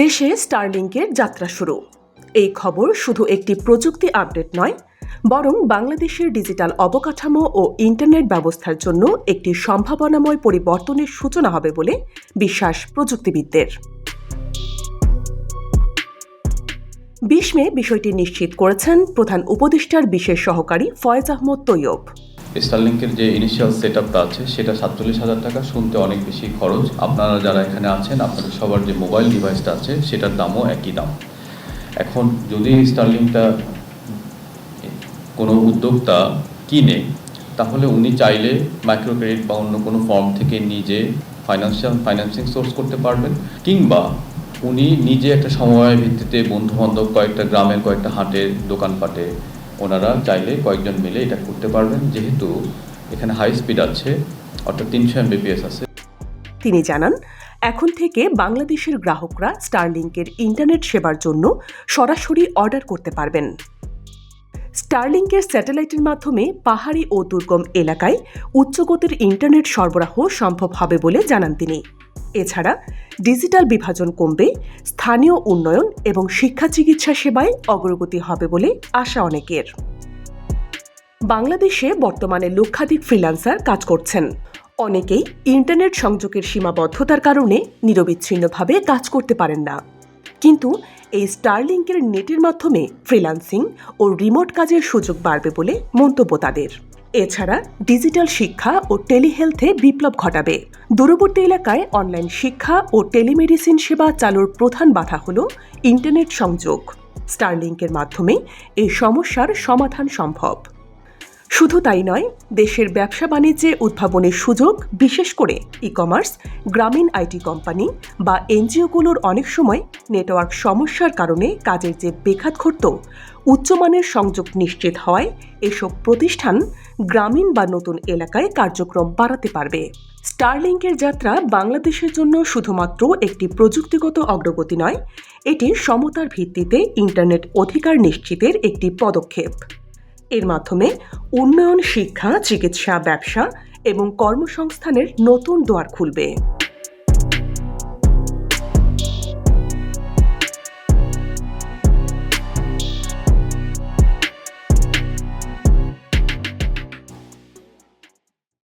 দেশে স্টারলিংকের যাত্রা শুরু। এই খবর শুধু একটি প্রযুক্তি আপডেট নয়, বরং বাংলাদেশের ডিজিটাল অবকাঠামো ও ইন্টারনেট ব্যবস্থার জন্য একটি সম্ভাবনাময় পরিবর্তনের সূচনা হবে বলে বিশ্বাস প্রযুক্তিবিদদের। বিশ মে বিষয়টি নিশ্চিত করেছেন প্রধান উপদেষ্টার বিশেষ সহকারী ফয়েজ আহমদ তৈয়ব। স্টারলিংকের যে ইনিশিয়াল সেট আপটা আছে, সেটা সাতচল্লিশ হাজার টাকা। শুনতে অনেক বেশি খরচ। আপনারা যারা এখানে আছেন, আপনাদের সবার যে মোবাইল ডিভাইসটা আছে, সেটার দামও একই দাম। এখন যদি স্টারলিংটা কোনো উদ্যোক্তা কিনে, তাহলে উনি চাইলে মাইক্রো ক্রেডিট বা অন্য কোনো ফর্ম থেকে নিজে ফাইন্যান্সিয়াল ফাইন্যান্সিং সোর্স করতে পারবেন। কিংবা উনি নিজে একটা সমবায় ভিত্তিতে বন্ধু বান্ধব কয়েকটা গ্রামের কয়েকটা হাটের দোকানপাটে ওনারা চাইলে কয়েকজন মিলে এটা করতে পারবেন। যেহেতু এখানে হাই স্পিড আছে, অর্থাৎ তিনশো এমবিপিএস আছে। তিনি জানান, এখন থেকে বাংলাদেশের গ্রাহকরা স্টারলিংকের ইন্টারনেট সেবার জন্য সরাসরি অর্ডার করতে পারবেন। স্টারলিংকের স্যাটেলাইটের মাধ্যমে পাহাড়ি ও দুর্গম এলাকায় উচ্চগতির ইন্টারনেট সরবরাহ সম্ভব হবে বলে জানান তিনি। এছাড়া ডিজিটাল বিভাজন কমবে, স্থানীয় উন্নয়ন এবং শিক্ষা চিকিৎসা সেবায় অগ্রগতি হবে বলে আশা অনেকের। বাংলাদেশে বর্তমানে লক্ষাধিক ফ্রিল্যান্সার কাজ করছেন। অনেকেই ইন্টারনেট সংযোগের সীমাবদ্ধতার কারণে নিরবিচ্ছিন্নভাবে কাজ করতে পারেন না। কিন্তু এই স্টারলিংকের নেটের মাধ্যমে ফ্রিল্যান্সিং ও রিমোট কাজের সুযোগ বাড়বে বলে মন্তব্য তাদের। এছাড়া ডিজিটাল শিক্ষা ও টেলিহেলথে বিপ্লব ঘটাবে। দূরবর্তী এলাকায় অনলাইন শিক্ষা ও টেলিমেডিসিন সেবা চালুর প্রধান বাধা হল ইন্টারনেট সংযোগ। স্টারলিংকের মাধ্যমে এই সমস্যার সমাধান সম্ভব। শুধু তাই নয়, দেশের ব্যবসা বাণিজ্যে উদ্ভাবনের সুযোগ, বিশেষ করে ই কমার্স গ্রামীণ আইটি কোম্পানি বা এনজিওগুলোর অনেক সময় নেটওয়ার্ক সমস্যার কারণে কাজের যে বেখাত ঘটত, উচ্চমানের সংযোগ নিশ্চিত হওয়ায় এসব প্রতিষ্ঠান গ্রামীণ বা নতুন এলাকায় কার্যক্রম বাড়াতে পারবে। স্টারলিংকের যাত্রা বাংলাদেশের জন্য শুধুমাত্র একটি প্রযুক্তিগত অগ্রগতি নয়, এটি সমতার ভিত্তিতে ইন্টারনেট অধিকার নিশ্চিতের একটি পদক্ষেপ। এর মাধ্যমে উন্নয়ন শিক্ষা চিকিৎসা ব্যবসা এবং কর্মসংস্থানের নতুন দ্বার খুলবে।